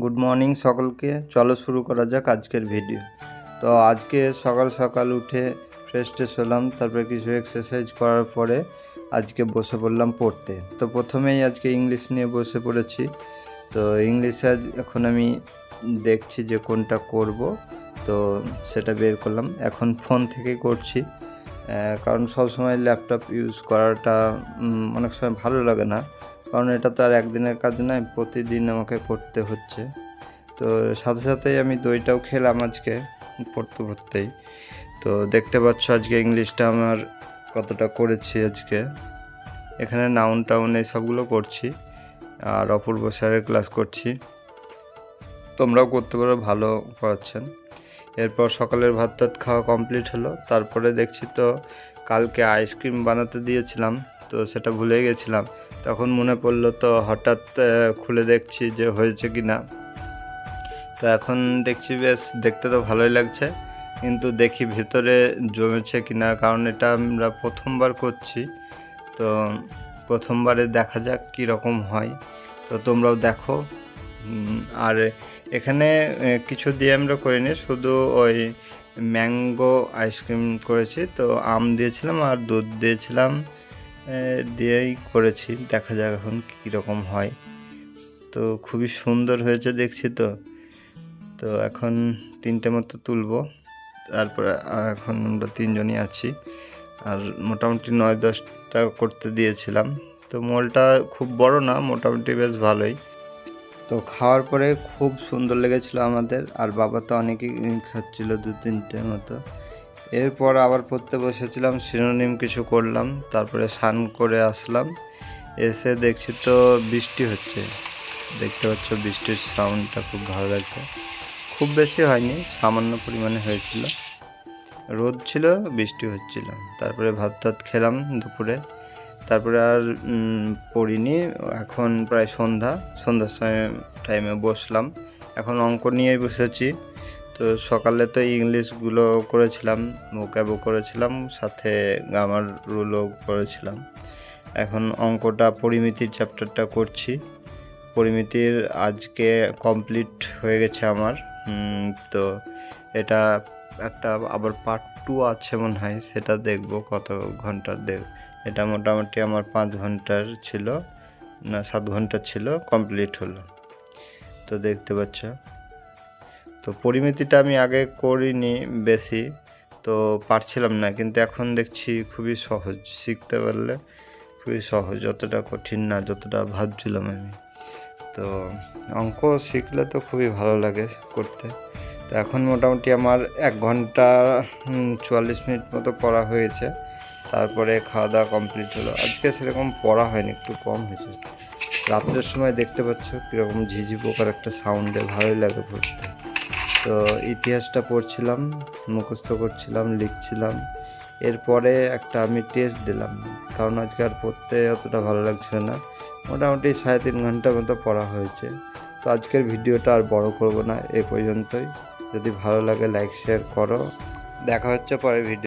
Good morning সকলকে। চলো শুরু করা যাক আজকের ভিডিও। তো আজকে সকাল সকাল উঠে ফ্রেশ ট্রেশ হলাম, তারপরে কিছু এক্সারসাইজ করার পরে আজকে বসে পড়লাম পড়তে। তো প্রথমেই আজকে ইংলিশ নিয়ে বসে পড়েছি। তো ইংলিশে আজ এখন আমি দেখছি যে কোনটা করব। তো সেটা বের করলাম। এখন ফোন থেকে করছি। কারণ সবসময় ল্যাপটপ ইউজ করাটা অনেক সময় ভালো লাগে না। কারণ এটা তো আর একদিনের কাজ নয়, প্রতিদিন আমাকে করতে হচ্ছে। তো সাথে সাথেই আমি দইটাও খেলাম আজকে, পড়তে পড়তেই। তো দেখতে পাচ্ছ আজকে ইংলিশটা আমার কতটা করেছি আজকে। এখানে নাউন টাউন সবগুলো করছি আর অপূর্ব স্যারের ক্লাস করছি। তোমরাও করতে পারো, ভালো পড়াচ্ছেন। এরপর সকালের ভাত টাত খাওয়া কমপ্লিট হলো, তারপরে দেখছি তো কালকে আইসক্রিম বানাতে দিয়েছিলাম। তো সেটা ভুলে গেছিলাম। তখন মনে পড়ল তো হঠাৎ খুলে দেখছি যে হয়েছে কি না তো এখন দেখছি বেশ, দেখতে তো ভালোই লাগছে, কিন্তু দেখি ভিতরে জমেছে কি না কারণ এটা আমরা প্রথমবার করছি। তো প্রথমবারে দেখা যাক কী রকম হয়। তো তোমরাও দেখো। আর এখানে কিছু দিয়ে আমরা করিনি, শুধু ওই ম্যাঙ্গো আইসক্রিম করেছি। তো আম দিয়েছিলাম আর দুধ দিয়েছিলাম। দিয়েই করেছি। দেখা যাক এখন কীরকম হয়। তো খুবই সুন্দর হয়েছে দেখছি তো। তো এখন তিনটে মতো তুলবো। তারপরে এখন আমরা তিনজনই আছি। আর মোটামুটি নয় দশটা করতে দিয়েছিলাম। তো মলটা খুব বড় না, মোটামুটি বেশ ভালোই। তো খাওয়ার পরে খুব সুন্দর লেগেছিল আমাদের। আর বাবা তো অনেকেই খাচ্ছিল দু তিনটে মতো। এরপর আবার পড়তে বসেছিলাম সিনোনিম কিছু করলাম, তারপরে স্নান করে আসলাম। এসে দেখছি তো বৃষ্টি হচ্ছে। দেখতে পাচ্ছ বৃষ্টির সাউন্ডটা খুব ভালো লাগছে। খুব বেশি হয়নি, সামান্য পরিমাণে হয়েছিল। রোদ ছিল, বৃষ্টি হচ্ছিল। তারপরে ভাত টাত খেলাম দুপুরে। তারপরে আর পড়িনি। এখন প্রায় সন্ধ্যা। সন্ধ্যার সময় টাইমে বসলাম। এখন অঙ্ক নিয়েই বসেছি। তো সকালে তো ইংলিশগুলো করেছিলাম ভোকাবও করেছিলাম, সাথে গ্রামার রুলও করেছিলাম। এখন অঙ্কটা পরিমিতির চ্যাপ্টারটা করছি। পরিমিতির আজকে কমপ্লিট হয়ে গেছে আমার। তো এটা একটা আবার পার্ট টু আছে মনে হয়, সেটা দেখব কত ঘণ্টার দেখ এটা মোটামুটি আমার পাঁচ ঘণ্টার ছিল, না, সাত ঘণ্টা ছিল কমপ্লিট হলো। তো দেখতে পাচ্ছ। তো পরিমিতিটা আমি আগে করিনি বেশি, তো পারছিলাম না, কিন্তু এখন দেখছি খুবই সহজ, শিখতে পারলে খুবই সহজ, যতটা কঠিন না, যতটা ভাবছিলাম আমি। তো অঙ্ক শিখলে তো খুবই ভালো লাগে করতে। তো এখন মোটামুটি আমার এক ঘণ্টা চুয়াল্লিশ মিনিট মতো পড়া হয়েছে, তারপরে খাওয়া দাওয়া কমপ্লিট হলো। আজকে সেরকম পড়া হয়নি, একটু কম হয়েছে। রাত্রের সময় দেখতে পাচ্ছ কীরকম ঝিঝি পোকার একটা সাউন্ডে ভালোই লাগে পড়তে। তো ইতিহাসটা পড়ছিলাম, মুখস্থ করছিলাম, লিখছিলাম। এরপরে একটা আমি টেস্ট দিলাম, কারণ আজকে আর পড়তে অতটা ভালো লাগছে না। মোটামুটি সাড়ে তিন ঘণ্টা মতো পড়া হয়েছে। তো আজকের ভিডিওটা আর বড় করব না, এ পর্যন্তই। যদি ভালো লাগে লাইক শেয়ার করো। দেখা হচ্ছে পরে ভিডিও